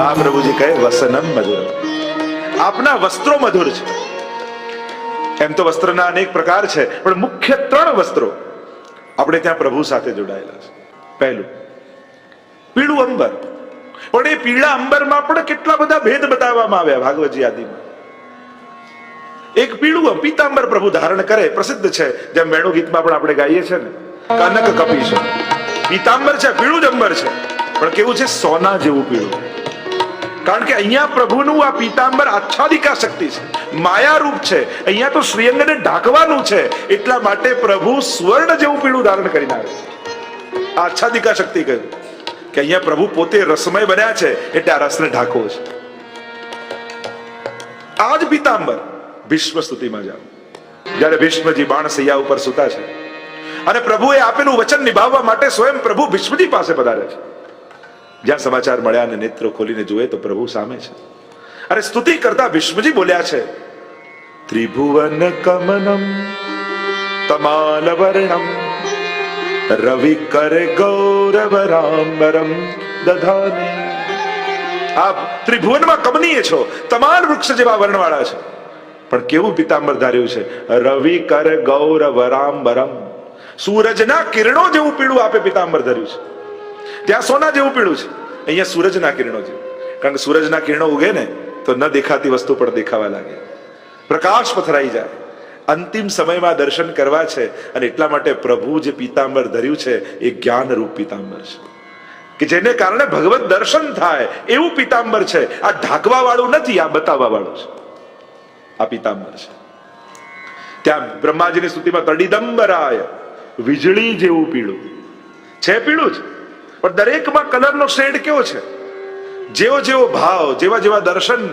મહાપ્રભુજી કહે, વસનમ મધુર આપના વસ્ત્રો મધુર છે. એમ તો વસ્ત્રના અનેક પ્રકાર છે, પણ મુખ્ય ત્રણ વસ્ત્રો આપણે ત્યાં પ્રભુ સાથે જોડાયેલા છે. પહેલું, પીળું અંબર. પણ એ પીળા અંબરમાં પણ કેટલા બધા ભેદ બતાવવામાં આવ્યા ભાગવતજી આદિમાં. એક પીળું પીતાંબર પ્રભુ ધારણ કરે, પ્રસિદ્ધ છે, જેમ વેણુ ગીતમાં પણ આપણે ગાઈએ છીએ ને, કનક કપી છે પીતાંબર છે, પીળું જ અંબર છે, પણ કેવું છે? સોના જેવું પીળું. કારણ કે અહીંયા પ્રભુનું આ પીતાંબર આચ્છાદિકા શક્તિ છે. માયા રૂપ છે. અહીંયા તો શ્રીઅંગને ઢાંકવાનું છે. એટલા માટે પ્રભુ સ્વર્ણ જેવું પીળું ધારણ કરીને આવે આચ્છાદિકા શક્તિ કહ્યું. કે અહીંયા પ્રભુ પોતે રસમય બન્યા છે એટલે આ રસને ઢાંકવો છે. આ જ પીતાંબર ભીષ્મ સ્તુતિમાં જાઓ જ્યારે ભીષ્મજી બાણ સૈયા ઉપર સુતા છે. અને પ્રભુએ આપેલું વચન નિભાવવા માટે સ્વયં પ્રભુ ભીષ્મજી પાસે પધારે છે. જ્યાં સમાચાર મળ્યા અને નેત્રો ખોલીને જુએ તો પ્રભુ સામે છે. અરે સ્તુતિ કરતા ભીષ્મજી બોલ્યા છે, ત્રિભુવન કમનમ તમાલ વર્ણમ રવિ કર ગૌરવ રામરમ દધાને આપ ત્રિભુવનમાં કમનીય છો, તમાલ વૃક્ષ જેવા વર્ણવાળા છે. પણ કેવું પિતાંબર ધાર્યું છે, રવિ કર ગૌરવ રામબરમ સૂરજના કિરણો જેવું પીળું આપે પિતાંબર ધર્યું છે. ત્યાં સોના જેવું પીળું છે. અહીંયા સૂરજના કિરણો છે. કારણ કે સૂરજના કિરણો ઉગે ને તો ન દેખાતી વસ્તુ પણ દેખાવા લાગે. પ્રકાશ પથરાઈ જાય. અંતિમ સમયમાં દર્શન કરવા છે અને એટલા માટે પ્રભુ જે પીતાંબર ધર્યું છે એ જ્ઞાનરૂપ પીતાંબર છે. કે જેને કારણે ભગવત દર્શન થાય એવું પીતાંબર છે. આ ઢાંકવા વાળું નથી, આ બતાવવા વાળું છે. આ પીતાંબર છે. ત્યાં બ્રહ્માજીની સ્તુતિમાં તડીદંબરાય વીજળી જેવું પીળું. છે પીળું જ? પણ દરેકમાં કલરનો શેડ કેવો છે? જેવો જેવો ભાવ, જેવા જેવા દર્શન,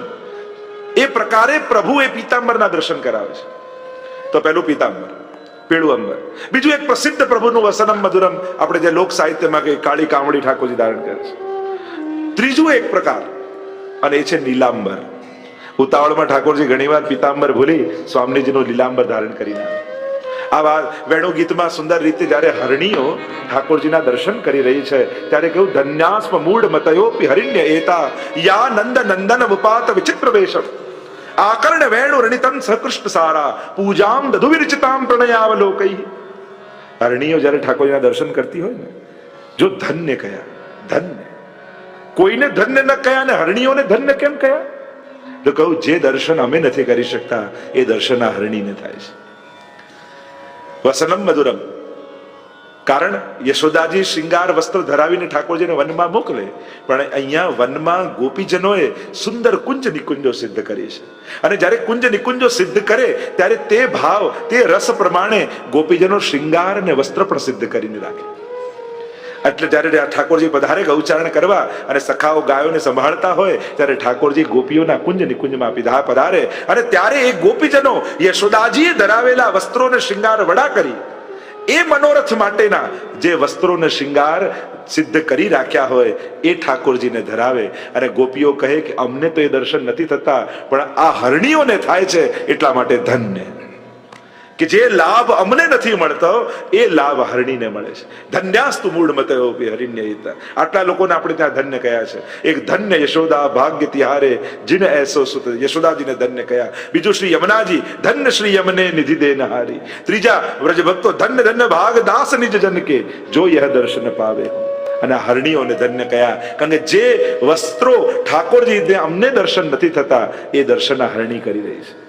એ પ્રકારે પ્રભુ એ પીતાંબરના દર્શન કરાવે છે. તો પહેલું પીતાંબર પીળું અંબર. બીજું એક પ્રસિદ્ધ પ્રભુનું વસનમ મધુરમ, આપણે જે લોક સાહિત્યમાં કે કાળી કામળી ઠાકોરજી ધારણ કરે છે. ત્રીજું એક પ્રકાર, અને એ છે નીલાંબર. ઉતાવળમાં ઠાકોરજી ઘણીવાર પીતાંબર ભૂલી સ્વામીજીનું લીલાંબર ધારણ કરીને આવે આવા વેણુ ગીતમાં સુંદર રીતે જ્યારે હરણીઓ ઠાકોરજીના દર્શન કરી રહી છે, ત્યારે કેવું ધન્યાસ્મ મૂળ મતયોપી હરિણ્ય એતા, યા નંદ નંદન ઉપાત વિચિત્ર વેશમ. આકર્ણ વેણુ રણિતમ સકૃષ્ટ સારા, પૂજામ દધુ વિરચિતામ પ્રણયાવલોકઈ હરણીઓ જ્યારે ઠાકોરજીના દર્શન કરતી હોય ને, જો ધન્ય કયા, ધન્ય. કોઈને ધન્ય ન કયા ને હરણીઓને ધન્ય કેમ કયા? તો કહું, જે દર્શન અમે નથી કરી શકતા, એ દર્શન આ હરણીને થાય છે. વસનમ મધુરમ. કારણ યશોદાજી શિંગાર વસ્ત્ર ધરાવીને ઠાકોરજીને વનમાં મોકલે, પણ અહીંયા વનમાં ગોપીજનોએ સુંદર કુંજ નિકુંજો સિદ્ધ કરી છે. અને જ્યારે કુંજ નિકુંજો સિદ્ધ કરે, ત્યારે તે ભાવ, તે રસ પ્રમાણે ગોપીજનો શિંગાર અને વસ્ત્ર પણ સિદ્ધ કરીને રાખે. એટલે જ્યારે આ ઠાકોરજી પધારે ગૌચારણ કરવા અને સખાઓ ગાયોને સંભાળતા હોય, ત્યારે ઠાકોરજી ગોપીઓના કુંજ નિકુંજમાં પીધા પધારે. અને ત્યારે એ ગોપીજનો યશોદાજીએ ધરાવેલા વસ્ત્રોને શિંગાર વડા કરી. એ મનોરથ માટેના જે વસ્ત્રોને શિંગાર સિદ્ધ કરી રાખ્યા હોય, એ ઠાકોરજીને ધરાવે. અને ગોપીઓ કહે કે અમને તો એ દર્શન નથી થતા, પણ આ હરણીઓને થાય છે એટલા માટે ધન્ય કે જે લાભ અમને નથી મળતો, એ લાભ હરણીને મળે છે. ધન્યાસ્તુ મૂળ મતયોપી હરિણ્ય હિત. આટલા લોકોને આપણે ત્યાં ધન્ય કયા છે. એક ધન્ય યશોદા ભાગ્ય તિહારે જીન એસો સુત, યશોદાજીને ધન્ય કયા. બીજું શ્રી યમુનાજી, ધન્ય શ્રી યમને નિધિ દે નહારી ત્રીજા વ્રજ ભક્તો ધન્ય ધન્ય ભાગ દાસ નિજ જન કે જો યહ દર્શન પાવે. અને હરણીઓને ધન્ય કયા. કારણ કે જે વસ્ત્રો ઠાકોરજી અમને દર્શન નથી થતા, એ દર્શન હરણી કરી રહી છે.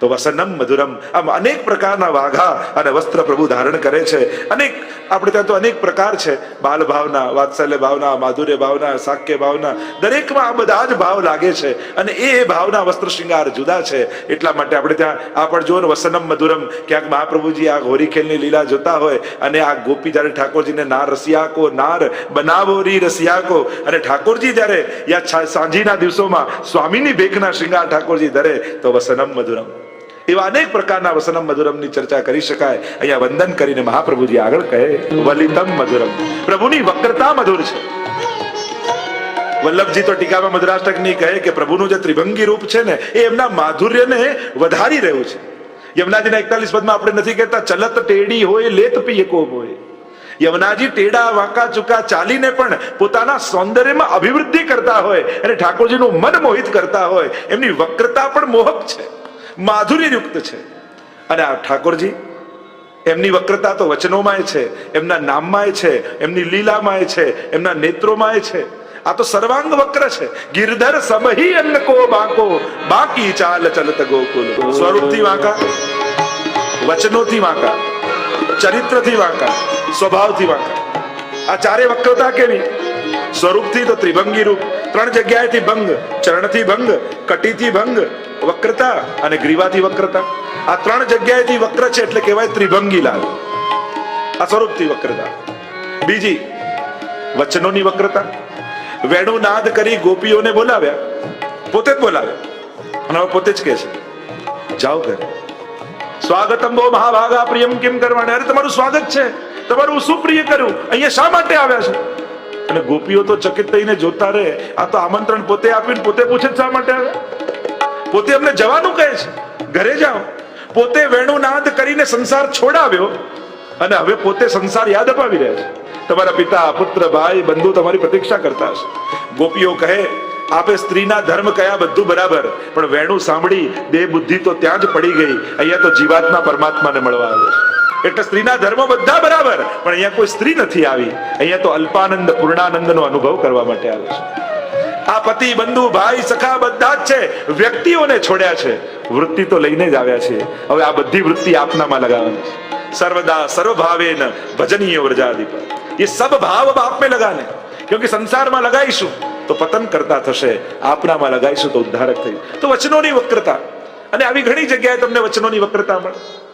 તો વસનમ મધુરમ. આમ અનેક પ્રકારના વાઘા અને વસ્ત્ર પ્રભુ ધારણ કરે છે. અનેક, આપણે ત્યાં તો અનેક પ્રકાર છે. બાલ ભાવના વાત્સલ્ય ભાવના, માધુર્ય ભાવના, સાક્ય ભાવના. દરેકમાં આ બધા જ ભાવ લાગે છે. અને એ ભાવના વસ્ત્ર શૃંગાર જુદા છે. એટલા માટે આપણે ત્યાં, આ પણ જુઓ ને, વસનમ મધુરમ. ક્યાંક મહાપ્રભુજી આ હોરી ખેલની લીલા જોતા હોય અને આ ગોપી જ્યારે ઠાકોરજીને નાર રસિયાકો, નાર બનાવો રી રસિયાકો. અને ઠાકોરજી જ્યારે યા સાંજીના દિવસોમાં સ્વામીની ભેખના શૃંગાર ઠાકોરજી ધરે તો વસનમ મધુરમ. એવા અનેક પ્રકારના વસનમ મધુરમની ચર્ચા કરી શકાય. અહીંયા વંદન કરીને મહાપ્રભુજી આગળ કહે, વલિતમ મધુરમ. પ્રભુની વક્રતા મધુર છે. વલ્લભજી તો ટીકામાં મધુરાષ્ટકની કહે કે પ્રભુનું જે ત્રિભંગી રૂપ છે ને, એ એમના માધુર્યને વધારી રહ્યું છે. યમુનાજીના એકતાલીસ પદમાં આપણે નથી કહેતા, ચલત ટેડી હોય, લેત પીએ કોમ હોય. યમુનાજી ટેડા, વાંકા, ચૂકા ચાલીને પણ પોતાના સૌંદર્યમાં અભિવૃદ્ધિ કરતા હોય અને ઠાકોરજીનું મન મોહિત કરતા હોય. એમની વક્રતા પણ મોહક છે. માધુર્યયુક્ત છે. અને આ ઠાકોરજી, એમની વક્રતા તો વચનોમાંય છે, એમના નામમાંય છે, એમની લીલામાંય છે, એમના નેત્રોમાંય છે. આ તો સર્વાંગ વક્ર છે. ગિરધર સમહી અન્ન કો બાકો, બાકી ચાલ ચલત ગોકુલ. સ્વરૂપથી વાંકા, વચનોથી વાંકા, ચરિત્રથી વાંકા, સ્વભાવથી વાંકા. આ ચારે વક્રતા કેવી? સ્વરૂપથી તો ત્રિભંગી રૂપ. ત્રણ જગ્યાએથી ભંગ, ચરણથી ભંગ, કટીથી ભંગ, વક્રતા અને ગ્રીવાથી વક્રતા. આ ત્રણ જગ્યાએથી વક્ર છે એટલે કહેવાય ત્રિભંગી લાલ. આ સ્વરૂપથી વક્રતા. બીજી, વચનોની વક્રતા. વેણુ નાદ કરી ગોપીઓને બોલાવ્યા. પોતે જ બોલાવ્યા અને પોતે જ કહે છે, જાઓ ઘરે. સ્વાગતમ બહુ મહાભાગા પ્રિયમ કેમ કરવાને અરે, તમારું સ્વાગત છે. તમારું સુપ્રિય પ્રિય કર્યું? અહીંયા શા માટે આવ્યા છે? અને ગોપીઓ તો ચકિત થઈને જોતા રહે. આ તો આમંત્રણ પોતે આપીને પોતે પૂછે શા માટે પોતે અમને જવાનું કહે છે. ઘરે જાઓ. પોતે વેણુનાદ કરીને સંસાર છોડાવ્યો અને હવે પોતે સંસાર યાદ અપાવી રહ્યા છે. તમારા પિતા, પુત્ર, ભાઈ, બંધુ તમારી પ્રતીક્ષા કરતા હશે. ગોપીઓ કહે, આપે સ્ત્રીના ધર્મ કયા બધું બરાબર, પણ વેણું સાંભળી, દેહ બુદ્ધિ તો ત્યાં જ પડી ગઈ. અહીંયા તો જીવાત્મા પરમાત્માને મળવા આવે છે. એટલે સ્ત્રીના ધર્મ બધા બરાબર, પણ અહીંયા કોઈ સ્ત્રી નથી આવી. અહીંયા તો અલ્પાનંદ પૂર્ણાનંદ નો અનુભવ કરવા માટે આવે છે. આ પતિ, બંધુ, ભાઈ, સખા બધા જ છે. વ્યક્તિઓને છોડ્યા છે. વૃત્તિ તો લઈને જ આવ્યા છે. હવે આ બધી વૃત્તિ આપનામાં લગાવવાની છે. સર્વદા સર્વભાવેન ભજનીય વ્રજાધિપ એ સબ ભાવ આપ મેં લગાને. ક્યોંકિ સંસારમાં લગાઈશું, તો પતન કરતા થશે. આપનામાં લગાઈશું તો ઉદ્ધારક થઈ. તો વચનોની વક્રતા. અને આવી ઘણી જગ્યાએ તમને વચનોની વક્રતા મળે.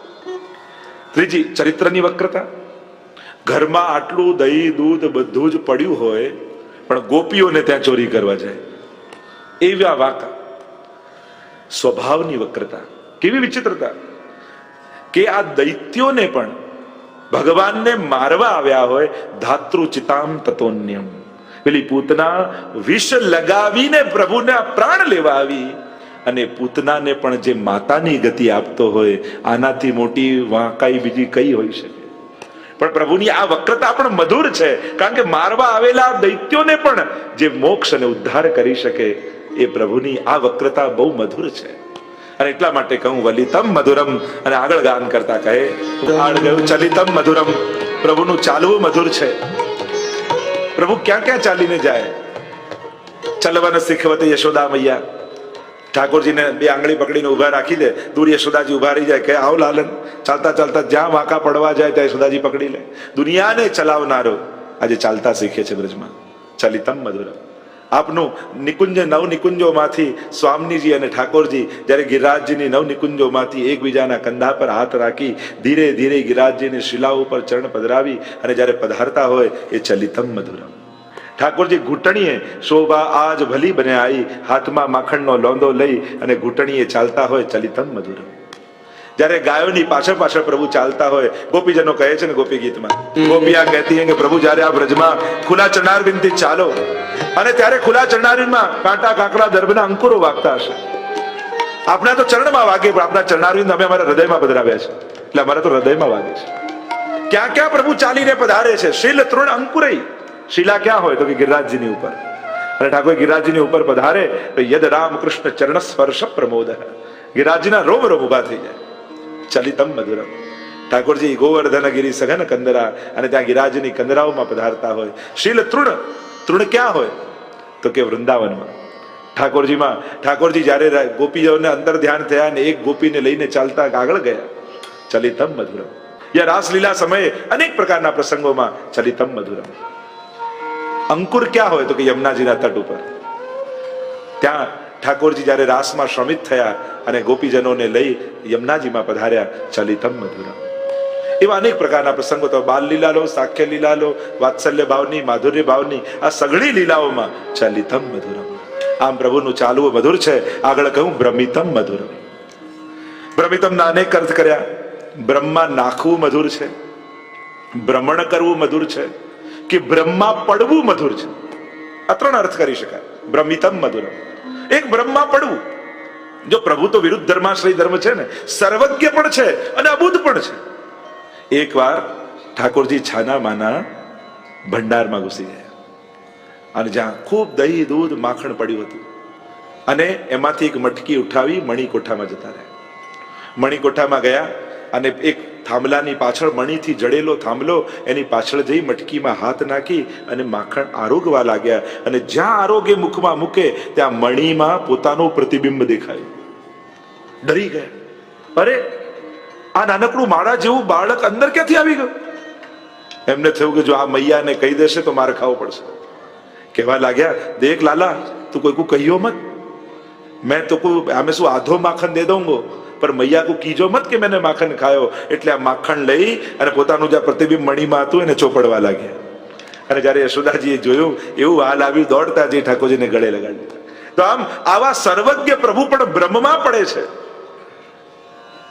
ત્રીજી, ચરિત્રની વક્રતા. ઘરમાં આટલું દહીં, દૂધ બધું જ પડ્યું હોય, પણ ગોપીઓને ત્યાં ચોરી કરવા જાય. એવા વાકા. સ્વભાવની વક્રતા. કેવી વિચિત્રતા? કે આ દૈત્યોને પણ ભગવાનને મારવા આવ્યા હોય, ધાતૃ ચિતામ તતોન્યમ. પેલી પૂતના વિષ લગાવીને પ્રભુના પ્રાણ લેવા આવી અને પૂતનાને પણ જે માતાની ગતિ આપતો હોય, આનાથી મોટી વાંકાઈ બીજી કઈ હોઈ શકે? પણ પ્રભુની આ વક્રતા પણ મધુર છે, કારણ કે મારવા આવેલા દૈત્યોને પણ જે મોક્ષ અને ઉદ્ધાર કરી શકે, એ પ્રભુની આ વક્રતા બહુ મધુર છે. અને એટલા માટે કહું, વલિતમ મધુરમ, અને આગળ ગાન કરતા કહે આગળ ગયું ચલિતમ મધુરમ, પ્રભુનું ચાલવું મધુર છે. પ્રભુ ક્યાં ક્યાં ચાલીને જાય? ચલવન શીખવતે યશોદા મૈયા. ઠાકોરજીને બે આંગળી પકડીને ઊભા રાખી દે દૂર યશોદાજી ઊભા રહી જાય કે આવ લાલન. ચાલતા ચાલતા જ્યાં વાંકા પડવા જાય ત્યાં યશોદાજી પકડી લે. દુનિયાને ચલાવનારો આજે ચાલતા શીખે છે બ્રજમાં. ચલિતમ મધુરમ આપનું નિકુંજ નવ નિકુંજોમાંથી સ્વામીજી અને ઠાકોરજી જ્યારે ગિરિરાજજીની નવ નિકુંજોમાંથી એકબીજાના કંધા પર હાથ રાખી ધીરે ધીરે ગિરિરાજજીની શિલા ઉપર ચરણ પધરાવી અને જ્યારે પધારતા હોય એ ચલિતમ મધુરમ ઠાકોરજી ઘૂંટણીએ શોભા આજ ભલી બને આવી હાથમાં માખણનો લોંદો લઈ અને ઘૂંટણીએ ચાલતા હોય ચલિતમ મધુર જ્યારે ગાયોની પાછળ પાછળ પ્રભુ ચાલતા હોય ગોપીજનો કહે છે ને ગોપી ગીતમાં ગોપિયા કહેતી હૈ કે પ્રભુ જ્યારે આ બ્રજમાં ખુલ્લા ચરણારવિંદથી ચાલો અને ત્યારે ખુલ્લા ચરણારવિંદમાં કાંટા કાંકડા દર્ભના અંકુરો વાગતા હશે. આપણા તો ચરણમાં વાગે પણ આપણા ચરણારવિંદ અમે અમારા હૃદયમાં પધરાવ્યા છે. એટલે અમારા તો હૃદયમાં વાગે છે. ક્યાં ક્યાં પ્રભુ ચાલીને પધારે છે? શીલ તૃણ અંકુરઈ. શિલા ક્યાં હોય? તો કે ગિરિરાજજીની ઉપર. અને ઠાકોર ગિરિરાજજીની ઉપર પધારે તો યદ રામ કૃષ્ણ ચરણ સ્પર્શ પ્રમોદ. ગિરિરાજજીના રોમ રોમ ઊભા થઈ જાય. ચલિતમ મધુરમ. ઠાકોરજી ગોવર્ધન ગિરી સઘન કંદરા અને ત્યાં ગિરાજની કંદરાઓમાં પધારતા હોય. શીલ તૃણ. તૃણ ક્યાં હોય? તો કે વૃંદાવનમાં. ઠાકોરજીમાં, ઠાકોરજી જ્યારે ગોપીઓને અંદર ધ્યાન થયા અને એક ગોપીને લઈને ચાલતા આગળ ગયા. ચલિતમ મધુરમ. યા રાસલીલા સમયે અનેક પ્રકારના પ્રસંગોમાં ચલિતમ મધુરમ. અંકુર ક્યાં હોય તો કે યમુનાજીના તટ ઉપર? ત્યાં ઠાકોરજી જ્યારે રાસમાં શ્રમિત થયા અને ગોપીજનોને લઈ યમુનાજીમાં પધાર્યા ચલિતમ મધુરમ એવા અનેક પ્રકારના પ્રસંગો તો બાલ લીલા લો સાખ્ય લીલા લો વાત્સલ્ય ભાવની, માધુર્ય ભાવની, આ સઘળી લીલાઓમાં ચલિતમ મધુરમ આમ પ્રભુનું ચાલવું મધુર છે. આગળ કહ્યું ભ્રમિતમ મધુરમ ભ્રમિતમના અનેક અર્થ કર્યા. બ્રહ્મા નાખવું મધુર છે. ભ્રમણ કરવું મધુર છે. કે બ્રહ્મા પડવું મધુર છે. આ ત્રણ અર્થ કરી શકાય. બ્રહ્મિતમ મધુરમ. એક બ્રહ્મા પડવું. જો પ્રભુ તો વિરુદ્ધ ધર્માશ્રય ધર્મ છે ને, સર્વજ્ઞ પણ છે અને અબુદ્ધ પણ છે. એકવાર ઠાકોરજી છાના માના ભંડારમાં ઘૂસી ગયા. અને જ્યાં ખૂબ દહીં, દૂધ, માખણ પડ્યું હતું. અને એમાંથી એક મટકી ઉઠાવી મણિકોઠામાં જતા રહ્યા. મણિકોઠામાં ગયા અને એક થાંભલાની પાછળ મણીથી જડેલો થાંભલો એની પાછળ જઈ મટકીમાં હાથ નાખી અને માખણ આરોગવા લાગ્યા અને જ્યાં આરોગ્ય મુખમાં મૂકે ત્યાં મણીમાં પોતાનું પ્રતિબિંબ દેખાયું. ડરી ગયા. અરે, આ નાનકડું માળા જેવું બાળક અંદર ક્યાંથી આવી ગયું? એમને થયું કે જો આ મૈયાને કહી દેશે તો મારે ખાવું પડશે. કહેવા લાગ્યા, દેખ લાલા, તું કોઈ કહ્યું મત? મેં તો કોઈ, આમે શું આધો માખણ દે દઉંગો પર મૈયા કો કીજો મત કે મેને માખણ ખાયો? એટલે આ માખણ લઈ અને પોતાનું જે પ્રતિબિંબ મણીમાં હતું એને ચોપડવા લાગ્યા. અને જ્યારે યશોદાજીએ જોયું, એવું હાલ આવ્યું, દોડતા જે ઠાકોરજીને ગળે લગાડી તો આમ આવા સર્વજ્ઞ પ્રભુ પણ બ્રહ્મમાં પડે છે.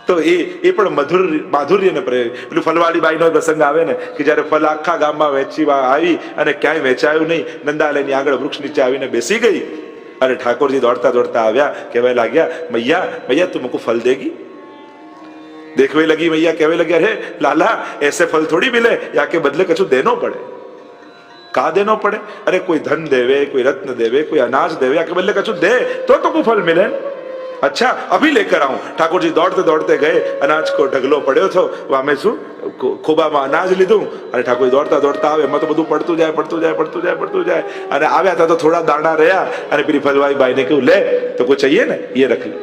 તો એ એ પણ મધુર, માધુર્યને પ્રે, પેલું ફલવાળી બાઈનો પ્રસંગ આવે ને, કે જ્યારે ફલ આખા ગામમાં વેચી આવી અને ક્યાંય વેચાયું નહીં, નંદાલયની આગળ વૃક્ષ નીચે આવીને બેસી ગઈ अरे ठाकुर जी दौड़ता दौड़ता आव्या कहवे लग गया, मैया मैया तुम को फल देगी? देखवे लगी मैया कहवे लगे, अरे लाला, ऐसे फल थोड़ी मिले या के बदले कछु देनो पड़े। का देनो पड़े? अरे कोई धन देवे, कोई रत्न देवे, कोई अनाज देवे या के बदले कछु दे तो तुमको फल मिले। અચ્છા, અભી લેકર આવું. ઠાકોરજી દોડતે દોડતે ગયે, અનાજ કો ઢગલો પડ્યો હતો વામે શું? ખોબામાં અનાજ લીધું. અને ઠાકોર દોડતા દોડતા આવે. એમાં તો બધું પડતું જાય પડતું જાય પડતું જાય પડતું જાય. અને આવ્યા હતા તો થોડા દાણા રહ્યા. અને પેલી ફલવાઈ ભાઈને કહ્યું, લે, તો કોઈ ચાહીએ ને? એ રખ લે.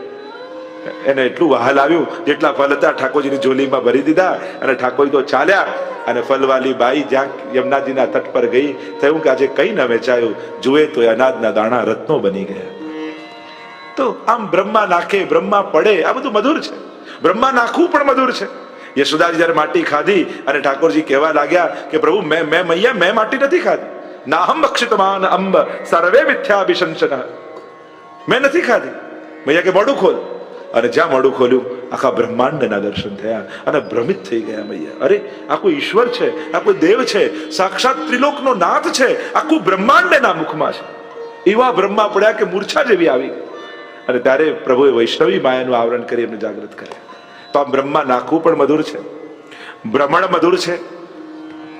એને એટલું વહાલ આવ્યું. જેટલા ફલ હતા, ઠાકોરજીની ઝોલીમાં ભરી દીધા. અને ઠાકોર તો ચાલ્યા. અને ફલવાલી બાઈ જ્યાં યમુનાજીના તટ પર ગઈ, થયું કે આજે કંઈ ન વેચાયું. જુએ તો અનાજના દાણા રત્નો બની ગયા. તો આમ બ્રહ્મા નાખે, બ્રહ્મા પડે, આ બધું મધુર છે. બ્રહ્મા નાખવું પણ મધુર છે. યશોદાજી જ્યારે માટી ખાધી અને ઠાકોરજી કહેવા લાગ્યા કે પ્રભુ, મેં મેં મૈયા, મેં માટી નથી ખાધી. નાહમ બક્ષિતમાન અંબ, સર્વે મિથ્યાભિશંસન. મેં નથી ખાધી. મૈયા કે મોડું ખોલ. અને જ્યાં મોડું ખોલ્યું, આખા બ્રહ્માંડના દર્શન થયા અને ભ્રમિત થઈ ગયા મૈયા. અરે, આ કોઈ ઈશ્વર છે? આ કોઈ દેવ છે? સાક્ષાત ત્રિલોકનો નાથ છે. આખું બ્રહ્માંડના મુખમાં છે. એવા બ્રહ્મા પડ્યા કે મૂર્છા જેવી આવી ગઈ. અને ત્યારે પ્રભુએ વૈષ્ણવી માયાનું આવરણ કરી એમને જાગૃત કર્યા. તો આ બ્રહ્મા નાખવું પણ મધુર છે. ભ્રમણ મધુર છે.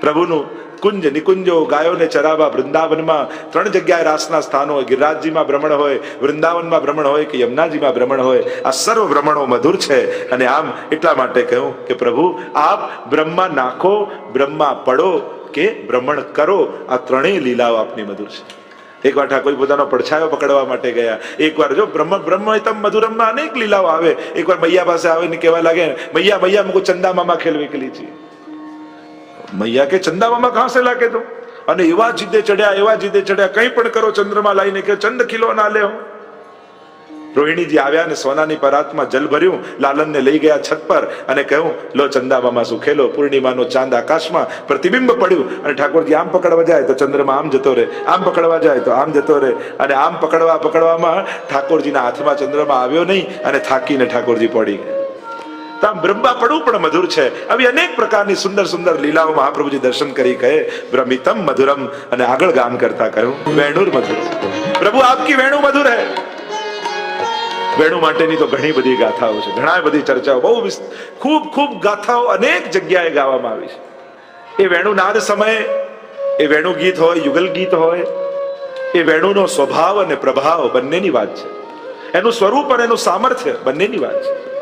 પ્રભુનું કુંજ નિકુંજો ગાયોને ચરાવવા વૃંદાવનમાં ત્રણ જગ્યાએ રાસના સ્થાનો હોય. ગિરિરાજજીમાં ભ્રમણ હોય, વૃંદાવનમાં ભ્રમણ હોય કે યમુનાજીમાં ભ્રમણ હોય. આ સર્વ ભ્રમણો મધુર છે. અને આમ એટલા માટે કહ્યું કે પ્રભુ, આપ બ્રહ્મા નાખો, બ્રહ્મા પડો કે ભ્રમણ કરો. આ ત્રણેય લીલાઓ આપની મધુર છે. એકવાર ઠાકોર પોતાનો પડછાયો પકડવા માટે ગયા. એકવાર જો બ્રહ્મ બ્રહ્મતમ મધુરમમાં અનેક લીલાઓ આવે. એકવાર મૈયા પાસે આવે ને કહેવા લાગે, મૈયા મૈયા મુકુ ચંદા મામા ખેલવે છે. મૈયા કે ચંદા મામા લાગે તો? અને એવા જીદે ચડ્યા, એવા જીદે ચડ્યા, કંઈ પણ કરો ચંદ્રમાં લાઈને કે ચંદ ખીલો ના લે રોહિણીજી આવ્યા અને સોનાની પરાતમાં જલ ભર્યું, લાલનને લઈ ગયા છત પર અને કહ્યું, લો ચંદા સુખેલો પૂર્ણિમાનો ચાંદ આકાશમાં પ્રતિબિંબ પડ્યું. અને ઠાકોરજી, આમ પકડવા જાય તો ચંદ્રમાં આમ જતો રહે આમ પકડવા જાય તો આમ જતો રહે અને આમ પકડવા પકડવામાં ઠાકોરજીના હાથમાં ચંદ્રમાં આવ્યો નહીં અને થાકીને ઠાકોરજી પડી ગયા. આમ બ્રહ્મા પડવું પણ મધુર છે. આવી અનેક પ્રકારની સુંદર સુંદર લીલાઓ મહાપ્રભુજી દર્શન કરી કહે બ્રહ્મિતમ મધુરમ. અને આગળ ગાન કરતા કહ્યું, વેણુર મધુર. પ્રભુ, આપકી વેણુ મધુર હૈ. વેણુ માટેની તો ઘણી બધી ગાથાઓ છે. ઘણા બધી ચર્ચાઓ. બહુ ખૂબ ખૂબ ગાથાઓ અનેક જગ્યાએ ગાવામાં આવી છે. એ વેણુનાદ સમયે, એ વેણુ ગીત હોય, યુગલ ગીત હોય, એ વેણુનો સ્વભાવ અને પ્રભાવ બંનેની વાત છે. એનું સ્વરૂપ અને એનું સામર્થ્ય બંનેની વાત છે.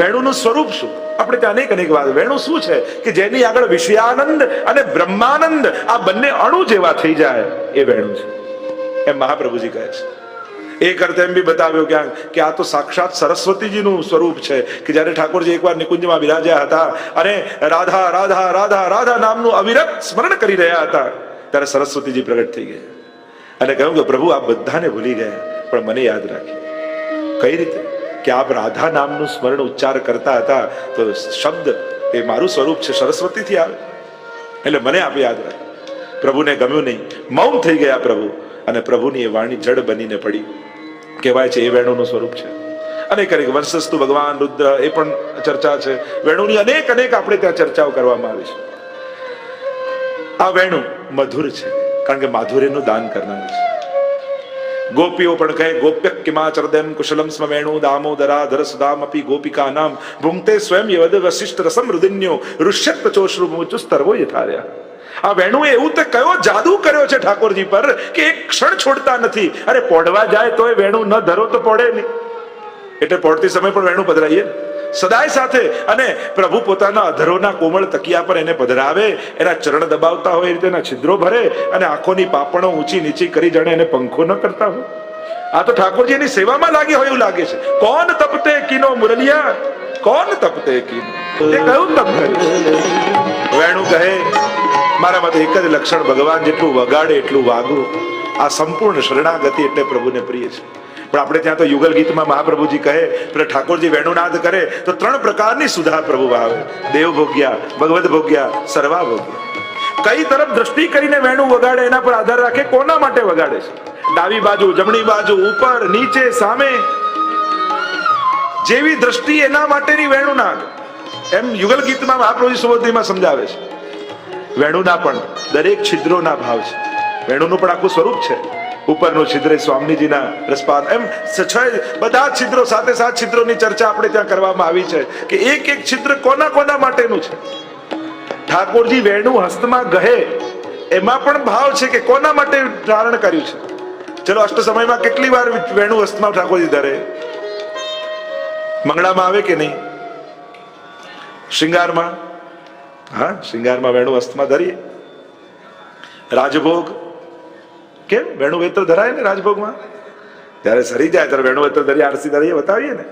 વેણુનું સ્વરૂપ શું? આપણે ત્યાં અનેક અનેક વાત. વેણુ શું છે? કે જેની આગળ વિષયાનંદ અને બ્રહ્માનંદ આ બંને અણુ જેવા થઈ જાય એ વેણુ છે. એમ મહાપ્રભુજી કહે છે. એ કરતા એમ બી બતાવ્યો ક્યાંક કે આ તો સાક્ષાત સરસ્વતીજીનું સ્વરૂપ છે, કે જ્યારે ઠાકોરજી એકવાર નિકુંજમાં બિરાજ્યા હતા અને રાધા રાધા રાધા રાધા નામનું અવિરત સ્મરણ કરી રહ્યા હતા, ત્યારે સરસ્વતીજી પ્રગટ થઈ ગયા. અને કહ્યું કે પ્રભુ આ બધાને ભૂલી ગયા, પણ મને યાદ રાખ્યું કઈ રીતે? કે આપ રાધા નામનું સ્મરણ ઉચ્ચાર કરતા હતા, તો શબ્દ એ મારું સ્વરૂપ છે, સરસ્વતીથી આવે. એટલે મને આપ યાદ રાખ પ્રભુને ગમ્યું નહીં. મૌન થઈ ગયા પ્રભુ. અને પ્રભુની એ વાણી જડ બનીને પડી. કહેવાય છે, એ વેણુનું સ્વરૂપ છે. અનેક અનેક વંશસ્તુ ભગવાન, રુદ્ર, એ પણ ચર્ચા છે. વેણુની અનેક અનેક આપણે ત્યાં ચર્ચાઓ કરવામાં આવી છે. આ વેણુ મધુર છે, કારણ કે માધુર્યનું દાન કરનાર છે. ગોપીઓ પણ કહે, ગોપ્ય કિમાચરદેમ કુશલમ સ્મ વેણુ દામોદરા ધરસુદામ અપી ગોપિકા નામ ભૂંગતે સ્વયં યવદ વશિષ્ઠ રસમ રુદિન્યો ઋષ્યત પચોશ્રુ મુચુસ્તરવો યથાર્યા. આ વેણુએ એવું તે કયો જાદુ કર્યો છે ઠાકોરજી પર કે એક ક્ષણ છોડતા નથી. અરે પોડવા જાય તોય વેણુ ન ધરો તો પડે નહીં. એટલે પોડતી સમય પણ વેણું પધરાઈએ. સદાય સાથે અને પ્રભુ પોતાના અધરોના કોમળ તકિયા પર એને પધરાવે, એના ચરણ દબાવતા હોય એ રીતે એના છિદ્રો ભરે અને આંખોની પાપણો ઊંચી નીચી કરી જાણે એને પંખો ન કરતા હોય. આ તો ઠાકોરજી એની સેવામાં લાગે હોય એવું લાગે છે. કોણ તપતે કિનો મુરલિયા? કોણ તપતે કિનો? તે કયું તપ મારા માટે એક જ લક્ષણ ભગવાન જેટલું વગાડે, એટલું વાગવું આ સંપૂર્ણ શરણાગતિ એટલે પ્રભુને પ્રિય છે. પણ આપણે ત્યાં તો યુગલ ગીતમાં મહાપ્રભુજી કહે એટલે ઠાકોરજી વેણુનાદ કરે, તો ત્રણ પ્રકારની સુધા પ્રભુ આવે દેવ ભોગ્યા, ભગવદ ભોગ્યા, સર્વા ભોગ્યા. કઈ તરફ દ્રષ્ટિ કરીને વેણુ વગાડે, એના પર આધાર રાખે કોના માટે વગાડે છે? ડાબી બાજુ, જમણી બાજુ, ઉપર, નીચે, સામે. જેવી દ્રષ્ટિ એના માટેની વેણુનાદ. એમ યુગલ ગીતમાં મહાપ્રભુજી સુબોધીમાં સમજાવે છે. વેણુના પણ દરેક છિદ્રોના ભાવ છે. વેણુનું પણ આખું સ્વરૂપ છે. ઉપરનું છિદ્ર સ્વામીજીના રસપાદ એમ છ બધા છિદ્રો સાથે સાત છિદ્રોની ચર્ચા આપણે ત્યાં કરવામાં આવી છે કે એક એક છિદ્ર કોના કોના માટેનું છે. ઠાકોરજી વેણુ હસ્તમાં ગહે. એમાં પણ ભાવ છે કે કોના માટે ધારણ કર્યું છે. ચલો અષ્ટ સમયમાં કેટલી વાર વેણુ હસ્તમાં ઠાકોરજી ધરે? મંગળામાં આવે કે નહીં? શૃંગારમાં? હા, શિંગારમાં વેણુ અસ્તમાં ધરીએ. રાજભોગ. કેમ? વેણુ વેત્ર ધરાય ને રાજભોગમાં? ત્યારે સરી જાય ત્યારે વેણુ વેત્ર ધરી આરસી ધરીએ, બતાવીએ ને.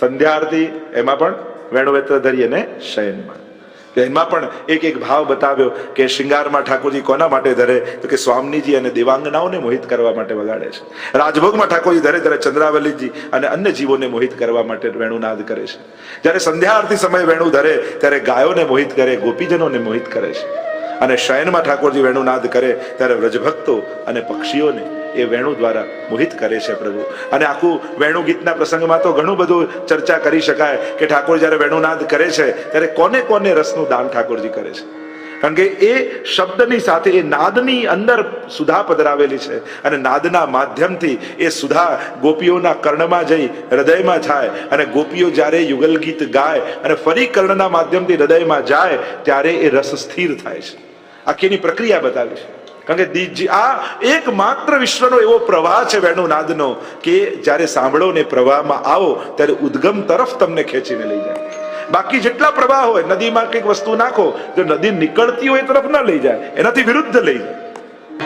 સંધ્યા આરતી એમાં પણ વેણુ વેત્ર ધરીએ ને શયનમાં. એમાં પણ એક એક ભાવ બતાવ્યો કે શિંગારમાં ઠાકોરજી કોના માટે ધરે? તો કે સ્વામીજી અને દેવાંગનાઓને મોહિત કરવા માટે વગાડે છે. રાજભોગમાં ઠાકોરજી ધરે ત્યારે ચંદ્રાવલીજી અને અન્ય જીવોને મોહિત કરવા માટે વેણુનાદ કરે છે. જ્યારે સંધ્યા આરતી સમયે વેણુ ધરે, ત્યારે ગાયોને મોહિત કરે, ગોપીજનોને મોહિત કરે છે. અને શયનમાં ઠાકોરજી વેણુનાદ કરે ત્યારે વ્રજભક્તો અને પક્ષીઓને એ વેણુ દ્વારા મોહિત કરે છે પ્રભુ. અને આખું વેણુ ગીતના પ્રસંગમાં તો ઘણું બધું ચર્ચા કરી શકાય કે ઠાકોર જ્યારે વેણુનાદ કરે છે, ત્યારે કોને કોને રસનું દાન ઠાકોરજી કરે છે? કારણ કે એ શબ્દની સાથે, એ નાદની અંદર સુધા પધરાવેલી છે. અને નાદના માધ્યમથી એ સુધા ગોપીઓના કર્ણમાં જઈ હૃદયમાં જાય અને ગોપીઓ જ્યારે યુગલ ગીત ગાય અને ફરી કર્ણના માધ્યમથી હૃદયમાં જાય, ત્યારે એ રસ સ્થિર થાય છે. આખી એની પ્રક્રિયા બતાવી છે. કારણ કે દીજી, આ એકમાત્ર વિશ્વનો એવો પ્રવાહ છે વેણુનાદનો કે જ્યારે સાંભળો ને પ્રવાહમાં આવો, ત્યારે ઉદ્ગમ તરફ તમને ખેંચીને લઈ જાય. બાકી જેટલા પ્રવાહ હોય, નદીમાં કંઈક વસ્તુ નાખો, જો નદી નીકળતી હોય તરફ ન લઈ જાય, એનાથી વિરુદ્ધ લઈ જાય.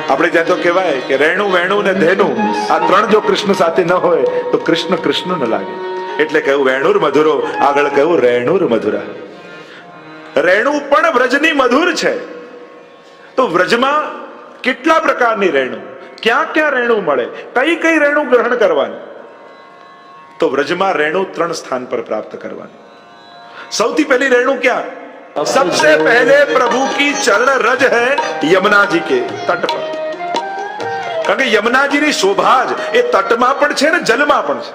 આપણે ત્યાં તો કહેવાય કે રેણુ વેણુ ને ધેનું આ ત્રણ જો કૃષ્ણ સાથે ન હોય, તો કૃષ્ણ કૃષ્ણ ન લાગે. એટલે કહ્યું વેણુર મધુરો, આગળ કહ્યું રેણુર મધુરા. રેણુ પણ વ્રજની મધુર છે. તો વ્રજમાં કેટલા પ્રકારની રેણુ ક્યાં ક્યાં રેણુ મળે? કઈ કઈ રેણુ ગ્રહણ કરવાની? તો વ્રજમાં રેણુ ત્રણ સ્થાન પર પ્રાપ્ત કરવાની. સૌથી પહેલી રેણુ ક્યાં? સબસે પહેલે પ્રભુ કી ચરણ રજ હૈ યમુનાજી કે તટ પર. કારણ કે યમુનાજીની શોભા જ એ તટમાં પણ છે ને જલમાં પણ છે.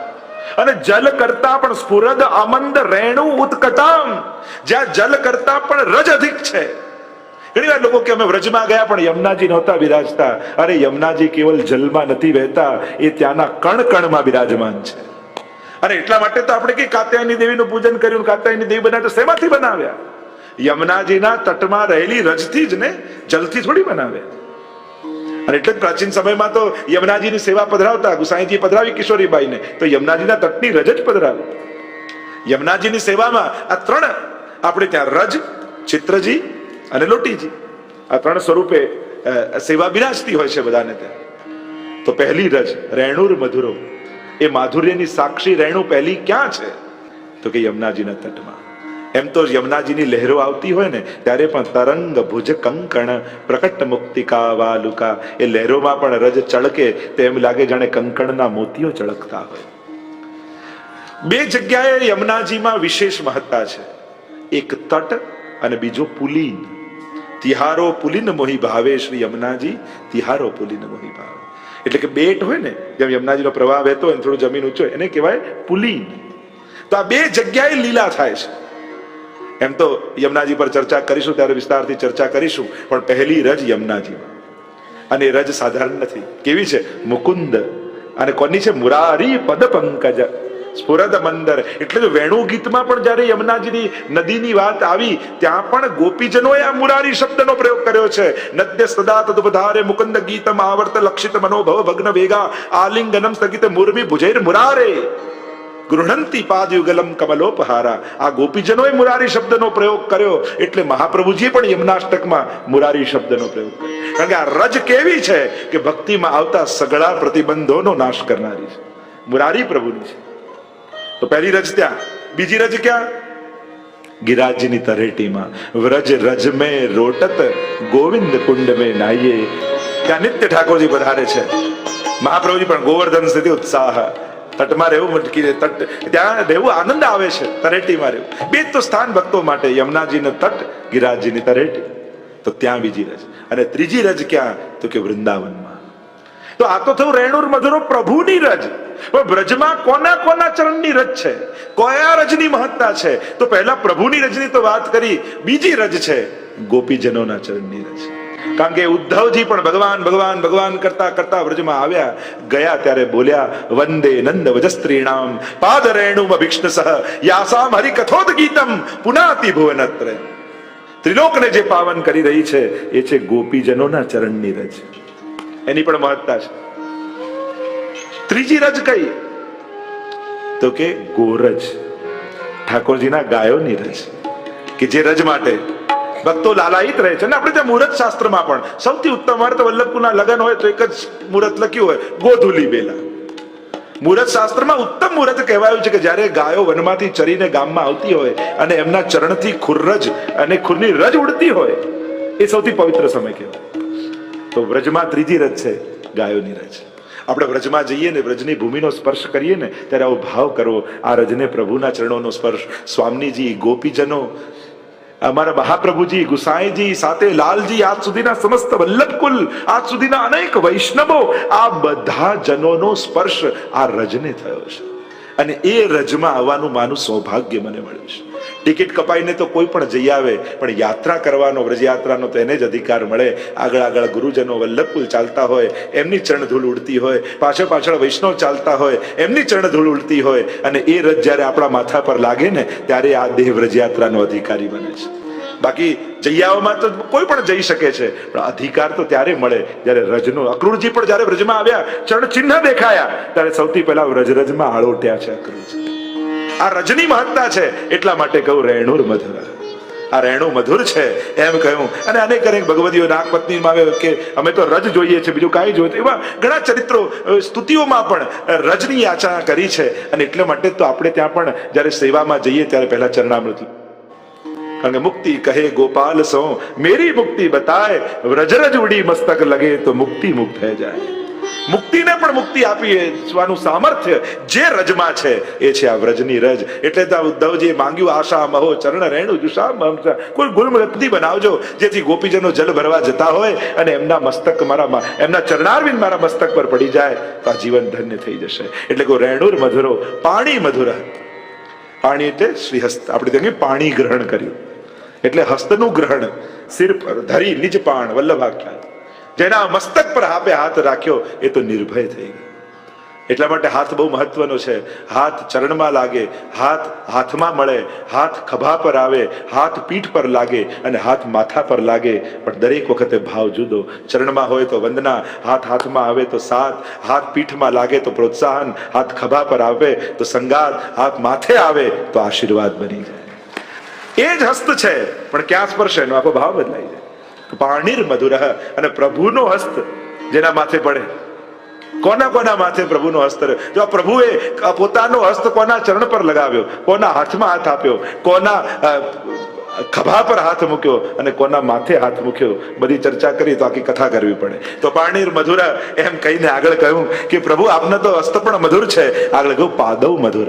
અને જલ કરતા પણ સ્ફુરદ અમંદ રેણુ ઉત્કટમ. જ્યાં જલ કરતા પણ રજ અધિક છે. ઘણી વાર લોકો કે અમે વ્રજમાં ગયા પણ યમુનાજી નહોતા બિરાજતા. અરે યમુનાજી કેવલ જલમાં નથી વહેતા એ ત્યાંના કણ કણમાં બિરાજમાન છે. અને એટલા માટે તો આપણે કે કાત્યાયની દેવીનું પૂજન કર્યું, કાત્યાયની દેવી બનાવ્યા શેમાંથી બનાવ્યા? યમુનાજીના તટમાં રહેલી રજથી જ ને જલથી થોડી બનાવ્યા. અને એટલે પ્રાચીન સમયમાં તો યમુનાજીની સેવા પધરાવતા ગુસાઈજી પધરાવી કિશોરીબાઈને. તો યમુનાજીના તટની રજ જ પધરાવી. યમુનાજીની સેવામાં આ ત્રણ, આપણે ત્યાં રજ, ચિત્રજી અને લોટીજી. આ ત્રણ સ્વરૂપે સેવા બિરાજતી હોય છે બધાને ત્યાં. તો પહેલી રજ, રેણુર મધુરો. એ માધુર્યની સાક્ષી રેણુ પહેલી ક્યાં છે? તો કે યમુનાજીના તટમાં. એમ તો યમુનાજીની લહેરો આવતી હોય ને, ત્યારે પણ તરંગ ભુજ કંકણ, પ્રકટ મુક્તિકા વાલુકા. એ લહેરોમાં પણ રજ ચળકે તેમ લાગે જાણે કંકણના મોતીઓ ચળકતા હોય. બે જગ્યાએ યમુનાજીમાં વિશેષ મહત્તા છે. એક તટ અને બીજો પુલીન. તિહારો પુલિન મોહી ભાવે શ્રી યમુનાજી, તિહારો પુલિન મોહી ભાવે. એટલે કે બેટ હોય ને, જેમ યમુનાજીનો પ્રવાહ વહેતો હોય થોડું જમીન ઊંચો એને કહેવાય પુલીન તો આ બે જગ્યાએ લીલા થાય છે. એમ તો યમુનાજી પર ચર્ચા કરીશું, ત્યારે વિસ્તારથી ચર્ચા કરીશું, પણ પહેલી રજ યમુનાજીમાં. અને રજ સાધારણ નથી. કેવી છે? મુકુંદ. અને કોની છે? મુરારી પદ પંકજ સ્ફુરદ મંદર. એટલે વેણુ ગીતમાં પણ જ્યારે યમુનાજીની નદીની વાત આવી, ત્યાં પણ ગોપીજનોએ આ મુરારી શબ્દનો પ્રયોગ કર્યો છે. નદ્ય સદા તદુપધારે મુકુંદ ગીતમ આવર્ત લક્ષિત મનોભવ ભગ્ન વેગા, આલિંગનમ સ્થગિત મુરમી ભુજૈર મુરારે. ગૃહંતી પાદયુગલમ કમલોપહારા. આ ગોપીજનોએ મુરારી શબ્દનો પ્રયોગ કર્યો, એટલે મહાપ્રભુજીએ પણ યમનાષ્ટકમાં મુરારી શબ્દનો પ્રયોગ કર્યો. કારણ કે આ રજ કેવી છે કે ભક્તિમાં આવતા સગળા પ્રતિબંધોનો નાશ કરનારી છે. મુરારી પ્રભુની છે. તો પહેલી રજ ત્યાં. બીજી રજ ક્યાં? ગિરાજની તરેટીમાં. વ્રજ રજ મે રોટત, ગોવિંદ કુંડ મે નાઈએ ત્યાં નિત્ય ઠાકોરજી પધારે છે. મહાપ્રભુજી પણ ગોવર્ધન સ્થિતિ ઉત્સાહ. તટમાં રહેવું મટકી તટ. ત્યાં રહેવું આનંદ આવે છે, તરેટીમાં રહેવું. બે તો સ્થાન ભક્તો માટે, યમુનાજીનો તટ, ગિરાજીની તરેટી. તો ત્યાં બીજી રજ. અને ત્રીજી રજ ક્યાં? તો કે વૃંદાવનમાં. તો આ તો થયું રેણુર મધુરો પ્રભુની રજ. બ્રજમાં કોના કોના ચરણની રજ છે? કયા રજની મહત્તા છે? તો પહેલા પ્રભુની રજની તો વાત કરી, બીજી રજ છે ગોપીજનોના ચરણની રજ. કારણ કે ઉદ્ધવજી પણ ભગવાન ભગવાન ભગવાન કરતા કરતા વ્રજમાં આવ્યા, ગયા ત્યારે બોલ્યા, વંદે નંદ વજસ્ત્રીણામ, પાદ રેણુમ ભિષ્ણ સહ, યાસામ હરિકથોદ ગીતમ, પુનાતિ ભુવનત્ર. ત્રિલોકને જે પાવન કરી રહી છે, એ છે ગોપીજનોના ચરણની રજ. એની પણ મહત્તા છે. ત્રીજી રજ કઈ તો કે ગોરજ. ઠાકોરજીના ગાયોની રજ, કે જે રજ માટે ભક્તો લાલાયિત રહે છે. ને આપણે ત્યાં મુહૂર્ત શાસ્ત્રમાં પણ સૌથી ઉત્તમ અર્થ વલ્લભકુના લગ્ન હોય તો એક જ મુહૂર્ત લખ્યું હોય, ગોધુલી બેલા મુહૂર્ત શાસ્ત્રમાં ઉત્તમ મુહૂર્ત કહેવાયું છે કે જ્યારે ગાયો વનમાંથી ચરીને ગામમાં આવતી હોય અને એમના ચરણથી ખુરરજ અને ખુરની રજ ઉડતી હોય, એ સૌથી પવિત્ર સમય કહેવાય. તો વ્રજમાં ત્રીજી રજ છે ગાયોની રજ આપણે વ્રજમાં જઈએ ને, વ્રજની ભૂમિનો સ્પર્શ કરીએ ને, ત્યારે આવો ભાવ કરવો. આ રજને પ્રભુના ચરણોનો સ્પર્શ. સ્વામીજી, ગોપીજનો, અમારા મહાપ્રભુજી, ગુસાઈજી, સાથે લાલજી, આજ સુધીના સમસ્ત વલ્લભકુલ આજ સુધીના અનેક વૈષ્ણવો, આ બધા જનોનો સ્પર્શ આ રજને થયો છે. અને એ રજમાં આવવાનું માનું સૌભાગ્ય મને મળ્યું છે. ટિકિટ કપાઈને તો કોઈ પણ જઈ આવે, પણ યાત્રા કરવાનો, વ્રજયાત્રાનો તો એને જ અધિકાર મળે. આગળ આગળ ગુરુજનો વલ્લભકુલ ચાલતા હોય, એમની ચરણધૂળ ઉડતી હોય, પાછળ પાછળ વૈષ્ણવ ચાલતા હોય, એમની ચરણધૂળ ઉડતી હોય. અને એ રજ જ્યારે આપણા માથા પર લાગે ને, ત્યારે આ દેહ વ્રજયાત્રાનો અધિકારી બને છે. બાકી જૈયાઓમાં તો કોઈ પણ જઈ શકે છે. પણ અધિકાર તો ત્યારે મળે જ્યારે રજનો, અક્રૂરજી પણ જ્યારે વ્રજમાં આવ્યા ચરણ ચિહ્ન દેખાયા, ત્યારે સૌથી પહેલા વ્રજરજમાં આળોટ્યા છે અક્રૂરજી. આ રજની મહત્તા છે, એટલા માટે કહું રેણુર મધુર. આ રેણુ મધુર છે, એમ કહ્યું અને અનેક અનેક ભગવતીઓ નાગપત્નીમાં આવે કે અમે તો રજ જોઈએ છે, બીજું કાંઈ જોઈએ એવા ઘણા ચરિત્રો સ્તુતિઓમાં પણ રજની યાચના કરી છે. અને એટલે માટે તો આપણે ત્યાં પણ જ્યારે સેવામાં જઈએ ત્યારે પહેલા ચરણામૃત કે મુક્તિ કહે ગોપાલ સો મેરી મુક્તિ બતાય રજરજ ઉડી મસ્તક લગે તો મુક્તિ મુક્ત થઈ જાય મુક્તિને પણ મુક્તિ આપીએ વાનું સામર્થ્ય જે રજમાં છે એ છે આ વ્રજની રજ એટલે તો ઉદ્ધવજીએ માંગ્યું, આશા મહો ચરણ રેણુ જુષા મમતા કોઈ ગુલમરત્તી બનાવજો, જેથી ગોપીજનો જલ ભરવા જતા હોય અને એમના મસ્તક મારા એમના ચરણારવિંદ મારા મસ્તક પર પડી જાય, તો આ જીવન ધન્ય થઈ જશે. એટલે કે રેણુર મધુરો, પાણી મધુર પાણી એટલે શ્રીહસ્ત, આપણે ત્યાં પાણી ગ્રહણ કર્યું. એટલે હસ્તનું ગ્રહણ સિર પર ધરી, નિજ પાણ, વલ્લભાખ્યાન. જેના મસ્તક પર આપે હાથ રાખ્યો, એ તો નિર્ભય થઈ ગયો. એટલા માટે હાથ બહુ મહત્વનો છે. હાથ ચરણમાં લાગે, હાથ હાથમાં મળે, હાથ ખભા પર આવે, હાથ પીઠ પર લાગે અને હાથ માથા પર લાગે. પણ દરેક વખતે ભાવ જુદો. ચરણમાં હોય તો વંદના, હાથ હાથમાં આવે તો સાથ, હાથ પીઠમાં લાગે તો પ્રોત્સાહન, હાથ ખભા પર આવે તો સંગાત હાથ માથે આવે તો આશીર્વાદ બની જાય. એ જ હસ્ત છે. પણ ક્યાં સ્પર્શે? એનો આખો ભાવ બદલાઈ જાય. પાણીર મધુર અને પ્રભુનો હસ્ત જેના માથે પડે. કોના કોના માથે પ્રભુનો હસ્ત રહ્યો? જો પ્રભુએ પોતાનો હસ્ત કોના ચરણ પર લગાવ્યો? કોના હાથમાં હાથ આપ્યો? કોના ખભા પર હાથ મૂક્યો? અને કોના માથે હાથ મૂક્યો? બધી ચર્ચા કરી તો આખી કથા કરવી પડે. તો પાણીર મધુર એમ કહીને આગળ કહ્યું કે પ્રભુ આપનો તો હસ્ત પણ મધુર છે. આગળ કહ્યું, પાદવ મધુર.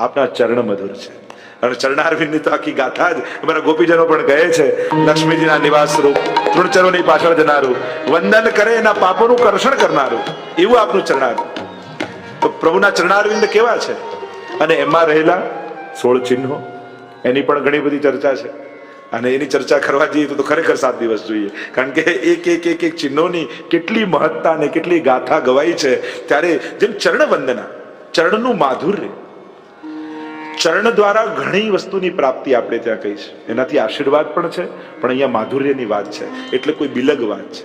આપના ચરણ મધુર છે. અને ચરણારવિંદની તો આખી ગાથા જ અમારા ગોપીજનો પણ કહે છે, લક્ષ્મીજીના નિવાસ રૂપ, તૃણચરોની પાછળ જનારું, વંદન કરે એના પાપોનું કર્ષણ કરનારું. એવું આપનું ચરણાર તો પ્રભુના ચરણારવિંદ કેવા છે? અને એમાં રહેલા સોળ ચિહ્નો, એની પણ ઘણી બધી ચર્ચા છે. અને એની ચર્ચા કરવા જઈએ તો તો ખરેખર સાત દિવસ જોઈએ. કારણ કે એક એક એક એક ચિહ્નોની કેટલી મહત્તા ને કેટલી ગાથા ગવાઈ છે, ત્યારે જેમ ચરણ વંદના ચરણનું માધુર્ય ચરણ દ્વારા ઘણી વસ્તુની પ્રાપ્તિ આપણે ત્યાં કહી છે એનાથી આશીર્વાદ પણ છે, પણ અહીંયા માધુર્યની વાત છે. એટલે કોઈ બિલગ વાત છે.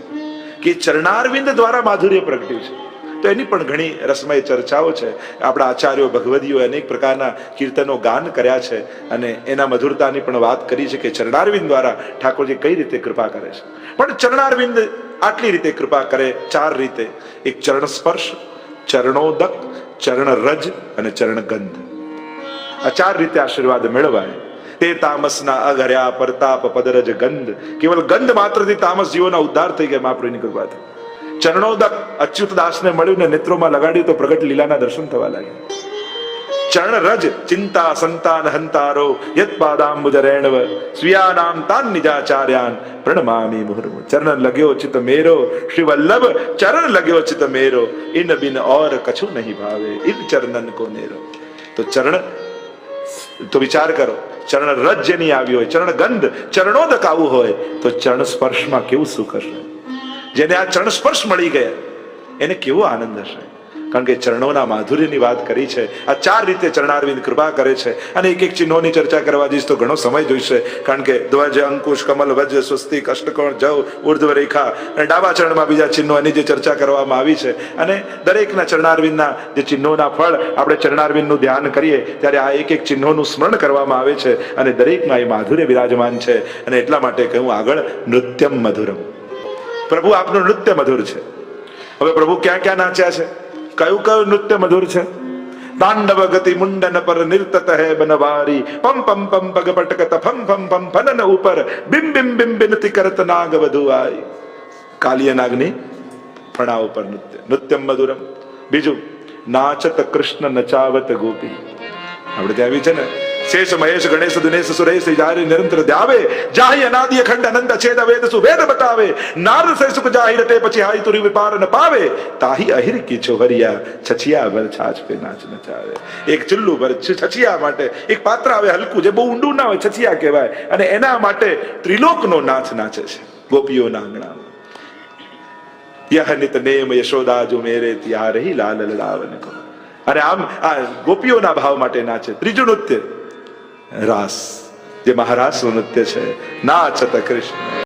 કે ચરણારવિંદ દ્વારા માધુર્ય પ્રગટ્યું છે. તો એની પણ ઘણી રસમય ચર્ચાઓ છે. આપણા આચાર્યો ભગવદીઓ અનેક પ્રકારના કીર્તનો ગાન કર્યા છે અને એના મધુરતાની પણ વાત કરી છે કે ચરણારવિંદ દ્વારા ઠાકોરજી કઈ રીતે કૃપા કરે છે. પણ ચરણારવિંદ આટલી રીતે કૃપા કરે ચાર રીતે. એક ચરણ સ્પર્શ ચરણોદક ચરણ રજ અને ચરણ ગંધ આ ચાર રીતે આશીર્વાદ મેળવાય. તે તામસના અઘર્યા પરતાપ, પદરજ, ગંધ. કેવલ ગંધ માત્રથી તામસ જીવોના ઉદ્ધાર થઈ ગયા મહાપ્રભુની કૃપાથી. ચરણોદક અચ્યુત દાસને મળ્યું ને નેત્રોમાં લગાડ્યું તો પ્રગટ લીલાના દર્શન થવા લાગ્યા. ચરણ રજ ચિંતા, સંતાન, હંતારો, યત પાદાંબુજ રેણવ, સ્વિયાનામ તાન નિજાચાર્યાન પ્રણમામી મુહુર્મુ. ચરણ લગ્યો ચિત મેરો શ્રી વલ્લભ ચરણ લગ્યો ચિત મેરો. ઇન બિન ઓર કછું નહીં ભાવે, ઇન ચરણન કો નેરો. તો ચરણ તો વિચાર કરો, ચરણ રજ જેની આવી હોય, ચરણ ગંધ ચરણોદક આવું હોય, તો ચરણ સ્પર્શમાં કેવું સુખ હશે? જેને આ ચરણ સ્પર્શ મળી ગયા, એને કેવો આનંદ હશે? કારણ કે ચરણોના માધુર્યની વાત કરી છે. આ ચાર રીતે ચરણારવિંદ કૃપા કરે છે. અને એક એક ચિહ્નોની ચર્ચા કરવા જઈશ તો ઘણો સમય જોઈશે. કારણ કે ધ્વજ, અંકુશ, કમલ, વજ, સ્વસ્તિ, કષ્ટકોણ, જવ ઉર્ધ્વ રેખા અને ડાબા ચરણમાં બીજા ચિહ્નો એની જે ચર્ચા કરવામાં આવી છે. અને દરેકના ચરણારવિંદના જે ચિહ્નોના ફળ આપણે ચરણારવિંદનું ધ્યાન કરીએ, ત્યારે આ એક એક ચિહ્નોનું સ્મરણ કરવામાં આવે છે અને દરેકમાં એ માધુર્ય વિરાજમાન છે. અને એટલા માટે કહ્યું આગળ, નૃત્યમ મધુરમ. પ્રભુ આપનું નૃત્ય મધુર છે. હવે પ્રભુ ક્યાં ક્યાં નાચ્યા છે? કયું કયું નૃત્ય મધુર છે તાંડવ ગતિ મુંડન પર નિર્તત હે બનવારી પમ પમ પમ પગ પટકત ફમ ફમ ફમ ફનન ઉપર બિમ બિમ બિમ બિનતિ કરત નાગ વધુ આય કાલિય નાગની ફણા ઉપર નૃત્ય નૃત્યમ મધુરમ બીજું નાચત કૃષ્ણ નચાવત ગોપી આપણે ત્યાં આવી છે ને શેષ మహేష ગણેશ દિનેશ સુરેશ જારી నిరంతర ધ્યાવે జాహి అనాది అఖండ అనంత ఛేద સુ బతావే నారద નારદ జాహి రటే પછી હાઈ તુરી વિપાર ન પાવે તાહી અહિર કી ચોહરિયા છછિયા ભર છાછ પે નાચ નચાવે એક ચુલ્લુ ભર છછિયા માટે એક પાત્ર આવે હલકું જે બહુ ઊંડું ના હોય છછિયા કહેવાય અને એના માટે ત્રિલોકનો નાચ નાચે છે ગોપીઓના આંગણામાં યહ નિત નેમ યશોદા જો મેરે ત્યાં રહી લાલ લલાવન કો અને આમ આ ગોપીઓના ભાવ માટે નાચે ત્રીજું નૃત્ય રાસ જે મહારાસનું નૃત્ય છે. નાચત કૃષ્ણ.